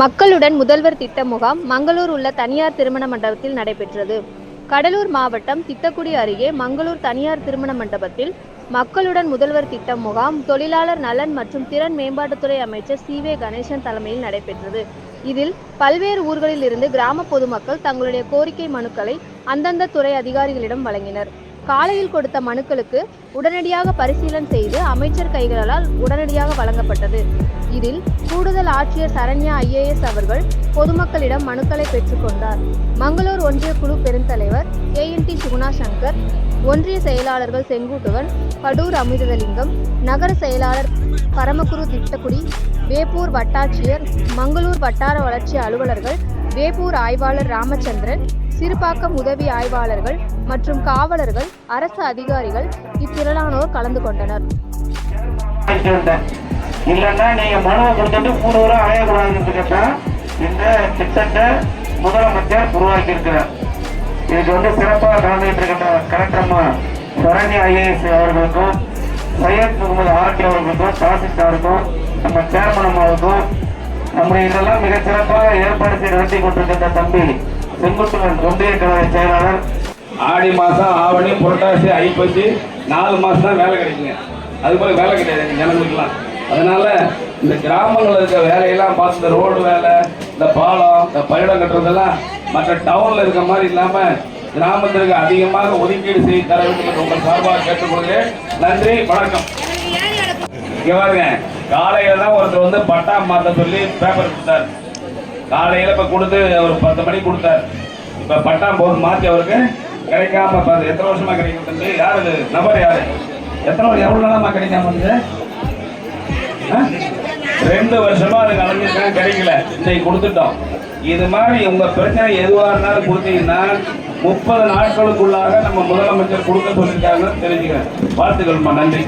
மக்களுடன் முதல்வர் திட்ட முகாம் மங்களூர் உள்ள தனியார் திருமண மண்டபத்தில் நடைபெற்றது. கடலூர் மாவட்டம் திட்டக்குடி அருகே மங்களூர் தனியார் திருமண மண்டபத்தில் மக்களுடன் முதல்வர் திட்டம் முகாம் தொழிலாளர் நலன் மற்றும் திறன் மேம்பாட்டுத்துறை அமைச்சர் சி வே கணேசன் தலைமையில் நடைபெற்றது. இதில் பல்வேறு ஊர்களில் இருந்து கிராம பொதுமக்கள் தங்களுடைய கோரிக்கை மனுக்களை அந்தந்த துறை அதிகாரிகளிடம் வழங்கினர். காலையில் கொடுத்த மனுக்களுக்கு உடனடியாக பரிசீலனை செய்து அமைச்சர் கைகளால் உடனடியாக வழங்கப்பட்டது. இதில் கூடுதல் ஆட்சியர் சரண்யா ஐஏஎஸ் அவர்கள் பொதுமக்களிடம் மனுக்களை பெற்றுக்கொண்டார் மங்களூர் ஒன்றிய குழு பெருந்தலைவர் ஏஎன்டி சுகுணா சங்கர் ஒன்றிய செயலாளர்கள் செங்குட்டுவன் படூர் அமிர்தலிங்கம் நகர செயலாளர் பரமக்குரு திட்டக்குடி வேப்பூர் வட்டாட்சியர் மங்களூர் வட்டார வளர்ச்சி அலுவலர்கள் வேப்பூர் ஆய்வாளர் ராமச்சந்திரன் சிறுபாக்கம் உதவி ஆய்வாளர்கள் மற்றும் காவலர்கள் அரசு அதிகாரிகள் இத்திரளானோர் கலந்து கொண்டனர். இல்லைன்னா நீங்க மனுவை கொடுத்துட்டு மூணு வரும் அலையக்கூடாதுன்னு இந்த திட்டத்தை முதலமைச்சர் உருவாக்கி இருக்கிறார் இதுக்கு வந்து சிறப்பாக கலந்துகிட்டு இருக்கின்ற கலெக்டர்மா சரணி ஐஏஎஸ் அவர்களுக்கும் சையத் முகமது ஆர்டி அவர்களுக்கும் தாசில்தாருக்கும் நம்ம சேர்மன் அம்மாவுக்கும் நம்முடைய இதெல்லாம் மிக சிறப்பாக ஏற்பாடு செய்து நடத்தி கொண்டிருக்கின்ற தம்பி செங்குட்டுவன் ஒன்றிய கழக செயலாளர். ஆடி மாதம் ஆவணி புரட்டாசி ஐப்பசி நாலு மாதம் தான் வேலை கிடைக்குங்க. அது போல வேலை கிடையாது எங்க ஜனங்களுக்குலாம் அதனால இந்த கிராமங்களில் இருக்க வேலையெல்லாம் பார்த்து இந்த ரோடு வேலை இந்த பாலம் இந்த பயிடம் கட்டுறதெல்லாம் மற்ற டவுனில் இருக்க மாதிரி இல்லாமல் கிராமத்திற்கு அதிகமாக ஒதுக்கீடு செய்து தர வேண்டும் என்று உங்கள் சார்பாக கேட்டுக்கொள்கிறேன். நன்றி வணக்கம். இங்கே பாருங்க காலையில தான் ஒருத்தர் வந்து பட்டா மாற்ற சொல்லி பேப்பர் கொடுத்தார். காலையில இப்ப கொடுத்து ஒரு பத்து மணிக்கு கொடுத்தாரு. இப்ப பட்டா போது மாத்தி அவருக்கு கிடைக்காம எத்தனை வருஷமா கிடைக்கும் தம்பி யாரு இது? நபர் யாரு? எத்தனை வருஷம் எவ்வளவு நாளமா கிடைக்காம வந்து ரெண்டு வருஷமா அது கலந்துருக்காங்க கிடைக்கல. இன்னைக்கு கொடுத்துட்டோம். இது மாதிரி உங்க பிரச்சனை எதுவா இருந்தாலும் கொடுத்தீங்கன்னா முப்பது நாட்களுக்குள்ளாக நம்ம முதலமைச்சர் கொடுக்க சொல்லியிருக்காங்கன்னு தெரிஞ்சுக்கிறேன். வாழ்த்துக்கள்மா நன்றி.